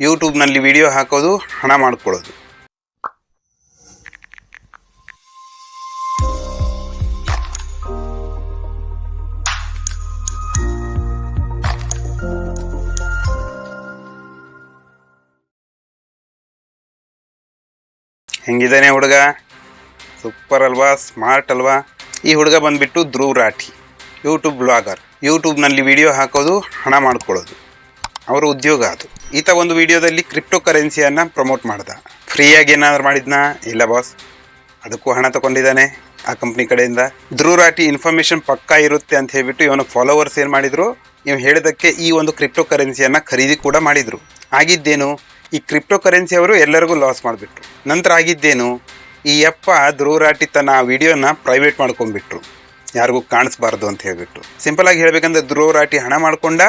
ಯೂಟ್ಯೂಬ್ನಲ್ಲಿ ವಿಡಿಯೋ ಹಾಕೋದು, ಹಣ ಮಾಡ್ಕೊಳ್ಳೋದು. ಹೆಂಗಿದ್ದಾನೆ ಹುಡುಗ? ಸೂಪರ್ ಅಲ್ವಾ, ಸ್ಮಾರ್ಟ್ ಅಲ್ವಾ? ಈ ಹುಡುಗ ಬಂದ್ಬಿಟ್ಟು ಧ್ರುವ್ ರಾಠಿ, ಯೂಟ್ಯೂಬ್ ಬ್ಲಾಗರ್. ಯೂಟ್ಯೂಬ್ನಲ್ಲಿ ವಿಡಿಯೋ ಹಾಕೋದು, ಹಣ ಮಾಡ್ಕೊಳ್ಳೋದು. ಅವರ ಉದ್ಯೋಗ ಅದು. ಈತ ಒಂದು ವಿಡಿಯೋದಲ್ಲಿ ಕ್ರಿಪ್ಟೋ ಕರೆನ್ಸಿಯನ್ನು ಪ್ರಮೋಟ್ ಮಾಡ್ದ. ಫ್ರೀಯಾಗಿ ಏನಾದ್ರು ಮಾಡಿದ್ನಾ? ಇಲ್ಲ ಬಾಸ್. ಅದಕ್ಕೂ ಹಣ ತಗೊಂಡಿದ್ದಾನೆ ಆ ಕಂಪ್ನಿ ಕಡೆಯಿಂದ. ಧ್ರುವರಾಟಿ ಇನ್ಫಾರ್ಮೇಷನ್ ಪಕ್ಕಾ ಇರುತ್ತೆ ಅಂತ ಹೇಳ್ಬಿಟ್ಟು ಇವನ ಫಾಲೋವರ್ಸ್ ಏನು ಮಾಡಿದರು? ಇವ್ ಹೇಳಿದಕ್ಕೆ ಈ ಒಂದು ಕ್ರಿಪ್ಟೋ ಕರೆನ್ಸಿಯನ್ನು ಖರೀದಿ ಕೂಡ ಮಾಡಿದರು. ಆಗಿದ್ದೇನು? ಈ ಕ್ರಿಪ್ಟೋ ಕರೆನ್ಸಿ ಅವರು ಎಲ್ಲರಿಗೂ ಲಾಸ್ ಮಾಡಿಬಿಟ್ರು. ನಂತರ ಆಗಿದ್ದೇನು? ಈ ಅಪ್ಪ ಧ್ರುವರಾಟಿ ತನ್ನ ಆ ವಿಡಿಯೋನ ಪ್ರೈವೇಟ್ ಮಾಡ್ಕೊಂಡ್ಬಿಟ್ರು. ಯಾರಿಗೂ ಕಾಣಿಸ್ಬಾರ್ದು ಅಂತ ಹೇಳಿಬಿಟ್ಟು ಸಿಂಪಲ್ ಆಗಿ ಹೇಳ್ಬೇಕಂದ್ರೆ ಧ್ರುವರಾಟಿ ಹಣ ಮಾಡ್ಕೊಂಡ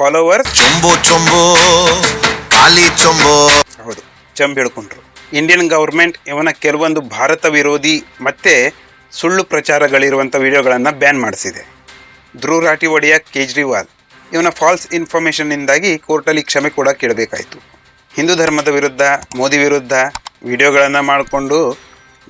ಫಾಲೋವರ್ಸ್ ಚೊಂಬು ಚೊಂಬು ಖಾಲಿ ಚೊಂಬು. ಹೌದು ಚಂಬ್ ಹಿಡ್ಕೊಂಡ್ರು. ಇಂಡಿಯನ್ ಗೌರ್ಮೆಂಟ್ ಇವನ ಕೆಲವೊಂದು ಭಾರತ ವಿರೋಧಿ ಮತ್ತೆ ಸುಳ್ಳು ಪ್ರಚಾರಗಳಿರುವಂಥ ವಿಡಿಯೋಗಳನ್ನು ಬ್ಯಾನ್ ಮಾಡಿಸಿದೆ. ಧ್ರುವ್ ರಾಟಿ ಒಡೆಯ ಕೇಜ್ರಿವಾಲ್. ಇವನ ಫಾಲ್ಸ್ ಇನ್ಫಾರ್ಮೇಷನ್ನಿಂದಾಗಿ ಕೋರ್ಟಲ್ಲಿ ಕ್ಷಮೆ ಕೂಡ ಕೇಳಬೇಕಾಯಿತು. ಹಿಂದೂ ಧರ್ಮದ ವಿರುದ್ಧ ಮೋದಿ ವಿರುದ್ಧ ವಿಡಿಯೋಗಳನ್ನು ಮಾಡಿಕೊಂಡು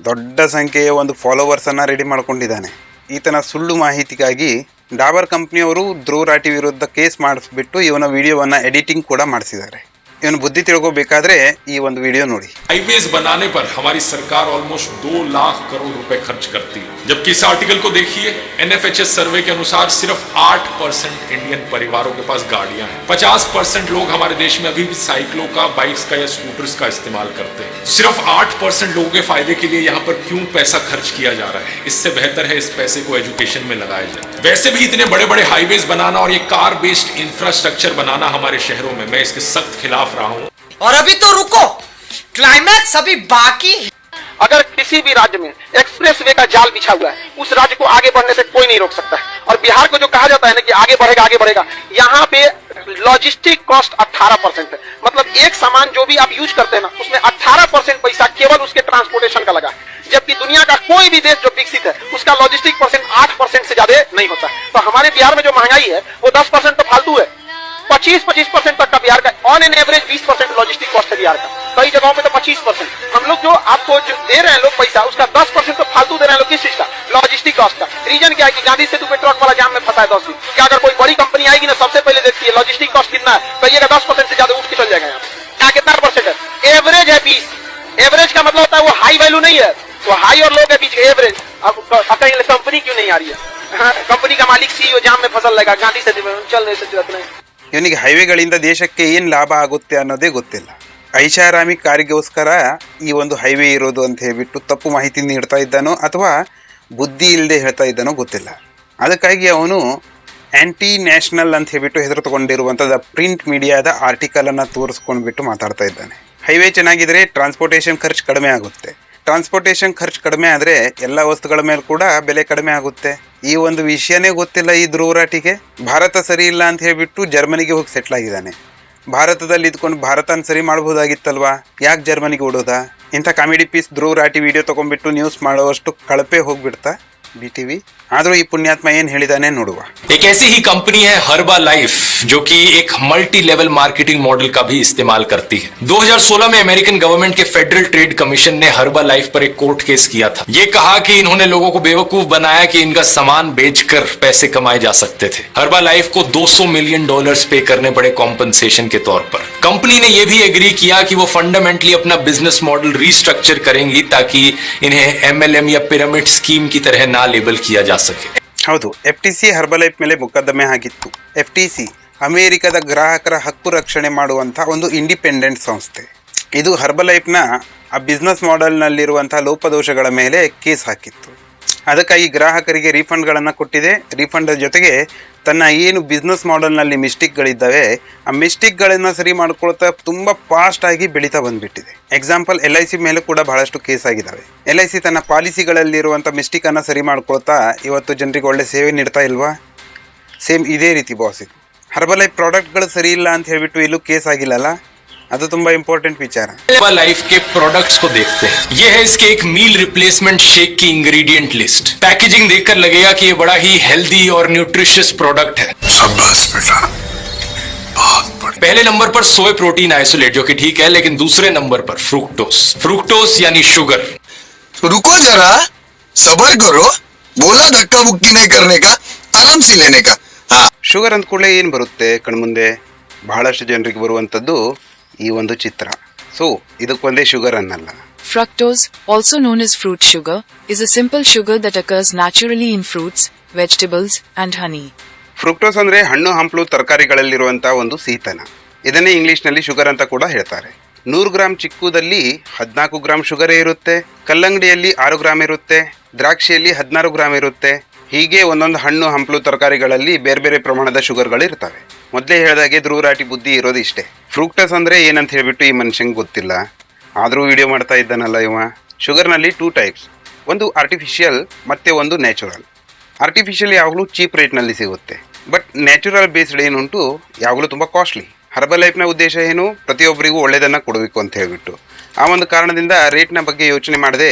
ದೊಡ್ಡ ಸಂಖ್ಯೆಯ ಒಂದು ಫಾಲೋವರ್ಸನ್ನು ರೆಡಿ ಮಾಡ್ಕೊಂಡಿದ್ದಾನೆ. ಈತನ ಸುಳ್ಳು ಮಾಹಿತಿಗಾಗಿ ಡಾಬರ್ ಕಂಪ್ನಿಯವರು ಧ್ರುವ ರಾಠಿ ವಿರುದ್ಧ ಕೇಸ್ ಮಾಡಿಸ್ಬಿಟ್ಟು ಇವನ ವಿಡಿಯೋವನ್ನು ಎಡಿಟಿಂಗ್ ಕೂಡ ಮಾಡಿಸಿದ್ದಾರೆ. ಇವನು ಬುದ್ಧಿ ತಿಳ್ಕೊಬೇಕಾದ್ರೆ ಈ ಒಂದು ವಿಡಿಯೋ ನೋಡಿ हाईवेज बनाने पर हमारी सरकार ऑलमोस्ट दो लाख करोड़ रुपए खर्च करती है जबकि इस आर्टिकल को देखिए एनएफएचएस सर्वे के अनुसार सिर्फ 8 परसेंट इंडियन परिवारों के पास गाड़ियां हैं 50 परसेंट लोग हमारे देश में अभी भी साइकिलों का बाइक्स का या स्कूटर्स का इस्तेमाल करते हैं सिर्फ 8 परसेंट लोगों के फायदे के लिए यहाँ पर क्यों पैसा खर्च किया जा रहा है इससे बेहतर है इस पैसे को एजुकेशन में लगाया जाए वैसे भी इतने बड़े बड़े हाईवेज बनाना और ये कार बेस्ड इंफ्रास्ट्रक्चर बनाना हमारे शहरों में मैं इसके सख्त खिलाफ रहा हूँ। और अभी तो रुको। क्लाइमैक्स अभी बाकी है। अगर किसी भी राज्य में एक्सप्रेस वे का जाल बिछा हुआ है उस राज्य को आगे बढ़ने से कोई नहीं रोक सकता है। और बिहार को जो कहा जाता है ना कि आगे बढ़ेगा आगे बढ़ेगा यहाँ पे लॉजिस्टिक कॉस्ट 18 परसेंट है। मतलब एक सामान जो भी आप यूज़ करते हैं ना उसमें 18 परसेंट पैसा केवल उसके ट्रांसपोर्टेशन का लगा जबकि दुनिया का कोई भी देश जो विकसित है उसका लॉजिस्टिक परसेंट आठ परसेंट से ज़्यादा नहीं होता। तो हमारे बिहार में जो महँगाई है वो दस परसेंट तो फालतू है। पच्चीस पच्चीस परसेंट तक का बिहार का ऑन एन एवरेज बीस परसेंट लॉजिस्टिक कॉस्ट है बिहार का। कई जगहों में तो पच्चीस परसेंट। हम लोग जो आपको जो दे रहे हैं लोग पैसा, उसका दस परसेंट तो फालतू दे रहे हैं लोग किस चीज़ का? लॉजिस्टिक कॉस्ट का। रीजन क्या है कि गांधी सेतु पे ट्रक वाला जाम में फंसा है दस दिन। क्या अगर कोई बड़ी कंपनी आएगी ना, सबसे पहले देखती है लॉजिस्टिक कॉस्ट कितना है। कहिएगा दस परसेंट से ज़्यादा उठ के चल जाएगा यहाँ। कितना परसेंट है? एवरेज है बीस। एवरेज का मतलब होता है वो हाई वैल्यू नहीं है। तो हाई और लो के बीच एवरेज अब कंपनी क्यों नहीं आ रही है? कंपनी का मालिक सीईओ जाम में फ़सल लगा गांधी सेतु में, चल नहीं ಇವನಿಗೆ ಹೈವೇಗಳಿಂದ ದೇಶಕ್ಕೆ ಏನು ಲಾಭ ಆಗುತ್ತೆ ಅನ್ನೋದೇ ಗೊತ್ತಿಲ್ಲ. ಐಷಾರಾಮಿ ಕಾರಿಗೋಸ್ಕರ ಈ ಒಂದು ಹೈವೇ ಇರೋದು ಅಂತ ಹೇಳಿಬಿಟ್ಟು ತಪ್ಪು ಮಾಹಿತಿ ನೀಡ್ತಾ ಇದ್ದಾನೋ ಅಥವಾ ಬುದ್ಧಿ ಇಲ್ಲದೆ ಹೇಳ್ತಾ ಇದ್ದಾನೋ ಗೊತ್ತಿಲ್ಲ. ಅದಕ್ಕಾಗಿ ಅವನು ಆ್ಯಂಟಿ ನ್ಯಾಷನಲ್ ಅಂತ ಹೇಳಿಬಿಟ್ಟು ಹೆಸರು ತಗೊಂಡಿರುವಂಥದ್ದು ಪ್ರಿಂಟ್ ಮೀಡಿಯಾದ ಆರ್ಟಿಕಲನ್ನು ತೋರಿಸ್ಕೊಂಡ್ಬಿಟ್ಟು ಮಾತಾಡ್ತಾ ಇದ್ದಾನೆ. ಹೈವೇ ಚೆನ್ನಾಗಿದ್ರೆ ಟ್ರಾನ್ಸ್ಪೋರ್ಟೇಷನ್ ಖರ್ಚು ಕಡಿಮೆ ಆಗುತ್ತೆ. ಟ್ರಾನ್ಸ್ಪೋರ್ಟೇಷನ್ ಖರ್ಚು ಕಡಿಮೆ ಆದರೆ ಎಲ್ಲ ವಸ್ತುಗಳ ಮೇಲೆ ಕೂಡ ಬೆಲೆ ಕಡಿಮೆ ಆಗುತ್ತೆ. ಈ ಒಂದು ವಿಷಯನೇ ಗೊತ್ತಿಲ್ಲ ಈ ಧ್ರುವರಾಟಿಗೆ ಭಾರತ ಸರಿ ಇಲ್ಲ ಅಂತ ಹೇಳ್ಬಿಟ್ಟು ಜರ್ಮನಿಗೆ ಹೋಗಿ ಸೆಟ್ಲ್ ಆಗಿದ್ದಾನೆ ಭಾರತದಲ್ಲಿ ಇದ್ಕೊಂಡು ಭಾರತನ ಸರಿ ಮಾಡ್ಬೋದಾಗಿತ್ತಲ್ವಾ ಯಾಕೆ ಜರ್ಮನಿಗೆ ಓಡೋದಾ ಇಂಥ ಕಾಮಿಡಿ ಪೀಸ್ ಧ್ರುವ್ ರಾಟಿ ವಿಡಿಯೋ ತೊಗೊಂಡ್ಬಿಟ್ಟು ನ್ಯೂಸ್ ಮಾಡುವಷ್ಟು ಕಳಪೆ ಹೋಗ್ಬಿಡ್ತಾ ಬಿ ಟಿ ವಿ ಆದರೂ ಈ ಪುಣ್ಯಾತ್ಮ ಏನು ಹೇಳಿದಾನೆ ನೋಡುವ एक ऐसी ही कंपनी है हर्बा लाइफ जो कि एक मल्टी लेवल मार्केटिंग मॉडल का भी इस्तेमाल करती है 2016 में अमेरिकन गवर्नमेंट के फेडरल ट्रेड कमीशन ने हर्बा लाइफ पर एक कोर्ट केस किया था ये कहा कि इन्होंने लोगों को बेवकूफ बनाया कि इनका सामान बेचकर पैसे कमाए जा सकते थे हर्बा लाइफ को 200 मिलियन डॉलर्स पे करने पड़े कॉम्पनसेशन के तौर पर कंपनी ने यह भी एग्री किया कि वो फंडामेंटली अपना बिजनेस मॉडल रिस्ट्रक्चर करेंगी ताकि इन्हें एमएलएम या पिरामिड स्कीम की तरह ना लेबल किया जा सके ಹೌದು ಎಫ್ ಟಿ ಸಿ ಹರ್ಬಲೈಫ್ ಮೇಲೆ ಮೊಕದ್ದಮೆ ಆಗಿತ್ತು ಎಫ್ ಟಿ ಸಿ ಅಮೇರಿಕದ ಗ್ರಾಹಕರ ಹಕ್ಕು ರಕ್ಷಣೆ ಮಾಡುವಂಥ ಒಂದು ಇಂಡಿಪೆಂಡೆಂಟ್ ಸಂಸ್ಥೆ. ಇದು ಹರ್ಬಲೈಫ್ನ ಆ ಬಿಸ್ನೆಸ್ ಮಾಡೆಲ್ನಲ್ಲಿರುವಂಥ ಲೋಪದೋಷಗಳ ಮೇಲೆ ಕೇಸ್ ಹಾಕಿತ್ತು. ಅದಕ್ಕಾಗಿ ಗ್ರಾಹಕರಿಗೆ ರೀಫಂಡ್ಗಳನ್ನು ಕೊಟ್ಟಿದೆ. ರೀಫಂಡ್ ಜೊತೆಗೆ ತನ್ನ ಏನು ಬಿಸ್ನೆಸ್ ಮಾಡೆಲ್ನಲ್ಲಿ ಮಿಸ್ಟೇಕ್ಗಳಿದ್ದಾವೆ, ಆ ಮಿಸ್ಟೇಕ್ಗಳನ್ನು ಸರಿ ಮಾಡ್ಕೊಳ್ತಾ ತುಂಬ ಫಾಸ್ಟಾಗಿ ಬೆಳೀತಾ ಬಂದುಬಿಟ್ಟಿದೆ. ಎಕ್ಸಾಂಪಲ್ ಎಲ್ ಐ ಸಿ ಮೇಲೆ ಕೂಡ ಬಹಳಷ್ಟು ಕೇಸ್ ಆಗಿದ್ದಾವೆ. ಎಲ್ ಐ ಸಿ ತನ್ನ ಪಾಲಿಸಿಗಳಲ್ಲಿರುವಂಥ ಮಿಸ್ಟೇಕನ್ನು ಸರಿ ಮಾಡ್ಕೊಳ್ತಾ ಇವತ್ತು ಜನರಿಗೆ ಒಳ್ಳೆ ಸೇವೆ ನೀಡ್ತಾ ಇಲ್ವಾ? ಸೇಮ್ ಇದೇ ರೀತಿ ಬಾಸ್ ಇದು. ಹರ್ಬಲೈಫ್ ಪ್ರಾಡಕ್ಟ್ಗಳು ಸರಿ ಇಲ್ಲ ಅಂತ ಹೇಳ್ಬಿಟ್ಟು ಇಲ್ಲೂ ಕೇಸ್ ಆಗಿಲ್ಲಲ್ಲ ಅದು ತುಂಬ ಇಂಪಾರ್ಟೆಂಟ್ ವಿಚಾರ हर्बा लाइफ के प्रोडक्ट्स को देखते हैं ये है इसके एक मील रिप्लेसमेंट शेक की इंग्रेडिएंट लिस्ट पैकेजिंग देखकर लगेगा कि ये बड़ा ही हेल्दी और न्यूट्रिशियस प्रोडक्ट है शाबाश बेटा बहुत पड़ पहले नंबर पर सोए प्रोटीन आइसोलेट जो कि ठीक है लेकिन दूसरे नंबर पर फ्रुक्टोस फ्रुक्टोस यानी शुगर रुको जरा सबर करो बोला धक्का मुक्की नहीं करने का आराम से लेने का हाँ ಶುಗರ್ ಅಂದ ಕೂಡಲೇ ಏನು ಬರುತ್ತೆ? ಕಣ್ಮುಂದೆ ಬಹಳಷ್ಟು ಜನರಿಗೆ ಬರುವಂಥದ್ದು ಈ ಒಂದು ಚಿತ್ರ. ಸೊ ಇದಕ್ಕೊಂದೇ ಶುಗರ್ ಅನ್ನಲ್ಲ. Fructose also known is fruit sugar is a simple sugar that occurs naturally in fruits, vegetables, and honey. Fructose ಅಂದ್ರೆ ಹಣ್ಣು ಹಂಪಲು ತರಕಾರಿಗಳಲ್ಲಿರುವಂತಹ ಒಂದು ಸೀತನ. ಇದನ್ನೇ ಇಂಗ್ಲಿಷ್ನಲ್ಲಿ ಶುಗರ್ ಅಂತ ಕೂಡ ಹೇಳ್ತಾರೆ. ನೂರು ಗ್ರಾಮ್ ಚಿಕ್ಕುದಲ್ಲಿ ಹದಿನಾಲ್ಕು ಗ್ರಾಮ್ ಶುಗರೇ ಇರುತ್ತೆ. ಕಲ್ಲಂಗಡಿಯಲ್ಲಿ ಆರು ಗ್ರಾಮ್ ಇರುತ್ತೆ. ದ್ರಾಕ್ಷಿಯಲ್ಲಿ ಹದಿನಾರು ಗ್ರಾಮ್ ಇರುತ್ತೆ. ಹೀಗೆ ಒಂದೊಂದು ಹಣ್ಣು, ಹಂಪಲು ತರಕಾರಿಗಳಲ್ಲಿ ಬೇರೆ ಬೇರೆ ಪ್ರಮಾಣದ ಶುಗರ್ಗಳು ಇರ್ತವೆ. ಮೊದಲೇ ಹೇಳಿದಾಗೆ ಧ್ರುವರಾಟಿ ಬುದ್ಧಿ ಇರೋದು ಇಷ್ಟೇ. ಫ್ರೂಕ್ಟಸ್ ಅಂದರೆ ಏನಂತ ಹೇಳಿಬಿಟ್ಟು ಈ ಮನುಷ್ಯಂಗೆ ಗೊತ್ತಿಲ್ಲ. ಆದರೂ ವಿಡಿಯೋ ಮಾಡ್ತಾ ಇದ್ದಾನಲ್ಲ ಇವ. ಶುಗರ್ನಲ್ಲಿ ಟೂ ಟೈಪ್ಸ್. ಒಂದು ಆರ್ಟಿಫಿಷಿಯಲ್ ಮತ್ತು ಒಂದು ನ್ಯಾಚುರಲ್ ಆರ್ಟಿಫಿಷಿಯಲ್ ಯಾವಾಗಲೂ ಚೀಪ್ ರೇಟ್ನಲ್ಲಿ ಸಿಗುತ್ತೆ. ಬಟ್ ನ್ಯಾಚುರಲ್ ಬೇಸ್ಡ್ ಏನುಂಟು ಯಾವಾಗಲೂ ತುಂಬ ಕಾಸ್ಟ್ಲಿ ಹರ್ಬಲ್ ಲೈಫ್ನ ಉದ್ದೇಶ ಏನು? ಪ್ರತಿಯೊಬ್ಬರಿಗೂ ಒಳ್ಳೆಯದನ್ನು ಕೊಡಬೇಕು ಅಂತ ಹೇಳಿಬಿಟ್ಟು. ಆ ಒಂದು ಕಾರಣದಿಂದ ರೇಟ್ನ ಬಗ್ಗೆ ಯೋಚನೆ ಮಾಡದೆ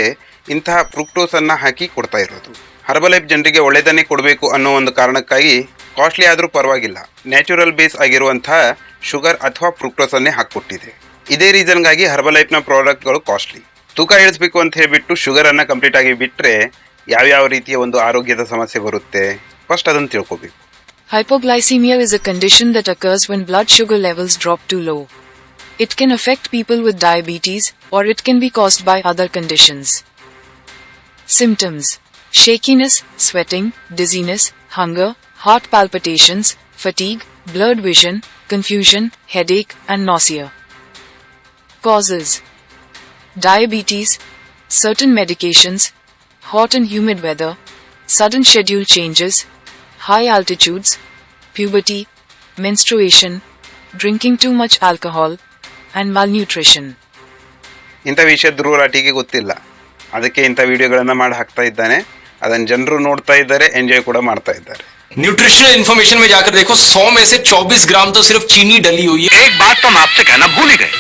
ಇಂತಹ ಫ್ರೂಕ್ಟೋಸನ್ನು ಹಾಕಿ ಕೊಡ್ತಾ ಇರೋದು. ಹರ್ಬಲ್ ಲೈಫ್ ಜನರಿಗೆ ಒಳ್ಳೆಯದನ್ನೇ ಕೊಡಬೇಕು ಅನ್ನೋ ಒಂದು ಕಾರಣಕ್ಕಾಗಿ ಕಾಸ್ಟ್ಲಿ ಆದರೂ ಪರವಾಗಿಲ್ಲ. ನ್ಯಾಚುರಲ್ ಬೇಸ್ ಆಗಿರುವಂತಹ ಶುಗರ್ ಅಥವಾ ಫ್ರೂಕ್ಟೋಸನ್ನೇ ಹಾಕ್ಕೊಟ್ಟಿದೆ. ಇದೇ ರೀಸನ್ಗಾಗಿ ಹರ್ಬಲ್ ಲೈಫ್ನ ಪ್ರಾಡಕ್ಟ್ಗಳು ಕಾಸ್ಟ್ಲಿ ತೂಕ ಇಳಿಸ್ಬೇಕು ಅಂತ ಹೇಳಿಬಿಟ್ಟು ಶುಗರನ್ನು ಕಂಪ್ಲೀಟಾಗಿ ಬಿಟ್ಟರೆ ಯಾವ್ಯಾವ ರೀತಿಯ ಒಂದು ಆರೋಗ್ಯದ ಸಮಸ್ಯೆ ಬರುತ್ತೆ? ಫಸ್ಟ್ ಅದನ್ನು ತಿಳ್ಕೊಬೇಕು. Hypoglycemia is a condition that occurs when blood sugar levels drop too low. It can affect people with diabetes, or it can be caused by other conditions. Symptoms. Shakiness, sweating, dizziness, hunger, heart palpitations, fatigue, blurred vision, confusion, headache, and nausea. Causes Diabetes, certain medications, hot and humid weather, sudden schedule changes, high altitudes, puberty, menstruation, drinking too much alcohol, and malnutrition. ಇಂಥ ವಿಷಯ ಧ್ರುವರಾಟಿಗೆ ಗೊತ್ತಿಲ್ಲ ಅದಕ್ಕೆ ಇಂಥ ವಿಡಿಯೋಗಳನ್ನು ಮಾಡಿ ಹಾಕ್ತಾ ಇದ್ದಾನೆ ಅದನ್ನು ಜನರು ನೋಡ್ತಾ ಇದ್ದಾರೆ ಎಂಜಾಯ್ ಕೂಡ ಮಾಡ್ತಾ ಇದ್ದಾರೆ न्यूट्रिशनल इन्फॉर्मेशन में जाकर देखो 100 में से 24 ग्राम तो सिर्फ चीनी डली हुई है एक बात तो हम आपसे कहना भूल ही गए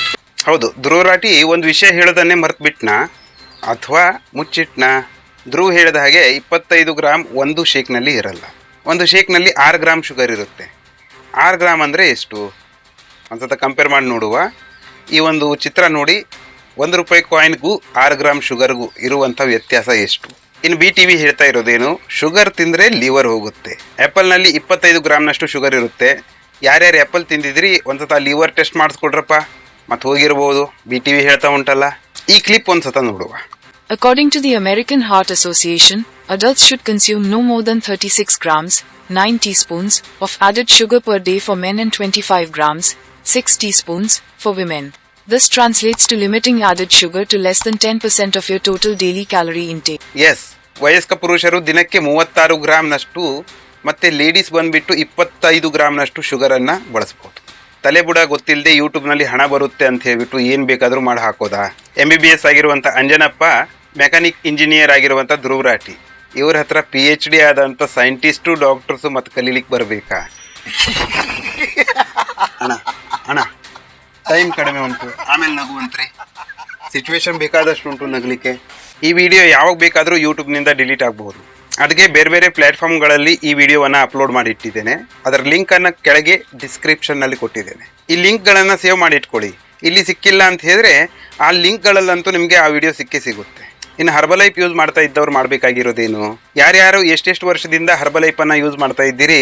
ಹೌದು ಧ್ರುವರಾಟಿ ಒಂದು ವಿಷಯ ಹೇಳೋದನ್ನೇ ಮರ್ತು ಬಿಟ್ನಾ ಅಥವಾ ಮುಚ್ಚಿಟ್ನ ಧ್ರುವ್ ಹೇಳಿದ ಹಾಗೆ ಇಪ್ಪತ್ತೈದು ಗ್ರಾಮ್ ಒಂದು ಶೇಕ್ನಲ್ಲಿ ಇರಲ್ಲ ಒಂದು ಶೇಕ್ನಲ್ಲಿ ಆರು ಗ್ರಾಮ್ ಶುಗರ್ ಇರುತ್ತೆ ಆರು ಗ್ರಾಮ್ ಅಂದರೆ ಎಷ್ಟು ಒಂದ್ಸತ ಕಂಪೇರ್ ಮಾಡಿ ನೋಡುವ ಈ ಒಂದು ಚಿತ್ರ ನೋಡಿ ಒಂದು ರೂಪಾಯಿ ಕಾಯಿನ್ಗೂ ಆರು ಗ್ರಾಮ್ ಶುಗರ್ಗೂ ಇರುವಂಥ ವ್ಯತ್ಯಾಸ ಎಷ್ಟು ಇನ್ನು ಬಿ ಟಿ ವಿ ಹೇಳ್ತಾ ಇರೋದೇನು ಶುಗರ್ ತಿಂದರೆ ಲಿವರ್ ಹೋಗುತ್ತೆ ಆ್ಯಪಲ್ನಲ್ಲಿ ಇಪ್ಪತ್ತೈದು ಗ್ರಾಮ್ನಷ್ಟು ಶುಗರ್ ಇರುತ್ತೆ ಯಾರ್ಯಾರು ಆ್ಯಪಲ್ ತಿಂದಿದ್ರಿ ಒಂದು ಸತ ಲಿವರ್ ಟೆಸ್ಟ್ ಮಾಡಿಸ್ಕೊಡ್ರಪ್ಪ ಮತ್ತೆ ಹೋಗಿರ್ಬೋದು ಬಿ ಟಿ ವಿ ಹೇಳ್ತಾ ಉಂಟಲ್ಲ ಈ ಕ್ಲಿಪ್ ಒಂದು ಸತ ನೋಡುವ According to the American Heart Association, adults should consume no more than 36 grams, 9 teaspoons, of added sugar per day for men and 25 grams, 6 teaspoons, for women. This translates to limiting added sugar to less than 10% of your total daily calorie intake. As ವಯಸ್ಕ ಪುರುಷರು ದಿನಕ್ಕೆ ಮೂವತ್ತಾರು ಗ್ರಾಮ್ನಷ್ಟು ಮತ್ತೆ ladies ಬಂದ್ಬಿಟ್ಟು ಇಪ್ಪತ್ತೈದು ಗ್ರಾಮ್ನಷ್ಟು ಶುಗರನ್ನು ಬಳಸ್ಬೋದು. ತಲೆಬುಡ ಗೊತ್ತಿಲ್ಲದೆ ಯೂಟ್ಯೂಬ್ನಲ್ಲಿ ಹಣ ಬರುತ್ತೆ ಅಂತ ಹೇಳ್ಬಿಟ್ಟು ಏನು ಬೇಕಾದರೂ ಮಾಡಿ ಹಾಕೋದಾ? ಎಂ ಬಿ ಬಿ ಎಸ್ ಆಗಿರುವಂಥ ಅಂಜನಪ್ಪ ಮೆಕ್ಯಾನಿಕ್ ಇಂಜಿನಿಯರ್ ಆಗಿರುವಂಥ ಧ್ರುವರಾಟಿ. ಇವ್ರ ಹತ್ರ ಪಿ ಎಚ್ ಡಿ ಆದಂಥ ಸೈಂಟಿಸ್ಟು ಡಾಕ್ಟರ್ಸು ಮತ್ತು ಕಲೀಲಿಕ್ಕೆ ಬರಬೇಕಾ? ಅಣ್ಣ ಅಣ್ಣ ಟೈಮ್ ಕಡಿಮೆ ಉಂಟು. ಆಮೇಲೆ ನಗುವಂತ್ರಿ. ಸಿಚುವೇಶನ್ ಬೇಕಾದಷ್ಟು ಉಂಟು ನಗಲಿಕ್ಕೆ. ಈ ವಿಡಿಯೋ ಯಾವಾಗ ಬೇಕಾದರೂ ಯೂಟ್ಯೂಬ್ನಿಂದ ಡಿಲೀಟ್ ಆಗಬಹುದು. ಅದಕ್ಕೆ ಬೇರೆ ಬೇರೆ ಪ್ಲ್ಯಾಟ್ಫಾರ್ಮ್ಗಳಲ್ಲಿ ಈ ವಿಡಿಯೋವನ್ನು ಅಪ್ಲೋಡ್ ಮಾಡಿ ಇಟ್ಟಿದ್ದೇನೆ. ಅದರ ಲಿಂಕನ್ನು ಕೆಳಗೆ ಡಿಸ್ಕ್ರಿಪ್ಷನ್ನಲ್ಲಿ ಕೊಟ್ಟಿದ್ದೇನೆ. ಈ ಲಿಂಕ್ಗಳನ್ನು ಸೇವ್ ಮಾಡಿ ಇಟ್ಕೊಳ್ಳಿ. ಇಲ್ಲಿ ಸಿಕ್ಕಿಲ್ಲ ಅಂತ ಹೇಳಿದ್ರೆ ಆ ಲಿಂಕ್ಗಳಲ್ಲಂತೂ ನಿಮಗೆ ಆ ವಿಡಿಯೋ ಸಿಕ್ಕೇ ಸಿಗುತ್ತೆ. ಇನ್ನು ಹರ್ಬಲೈಫ್ ಯೂಸ್ ಮಾಡ್ತಾ ಇದ್ದವ್ರು ಮಾಡಬೇಕಾಗಿರೋದೇನು? ಯಾರ್ಯಾರು ಎಷ್ಟೆಷ್ಟು ವರ್ಷದಿಂದ ಹರ್ಬಲೈಫನ್ನು ಯೂಸ್ ಮಾಡ್ತಾ ಇದ್ದೀರಿ?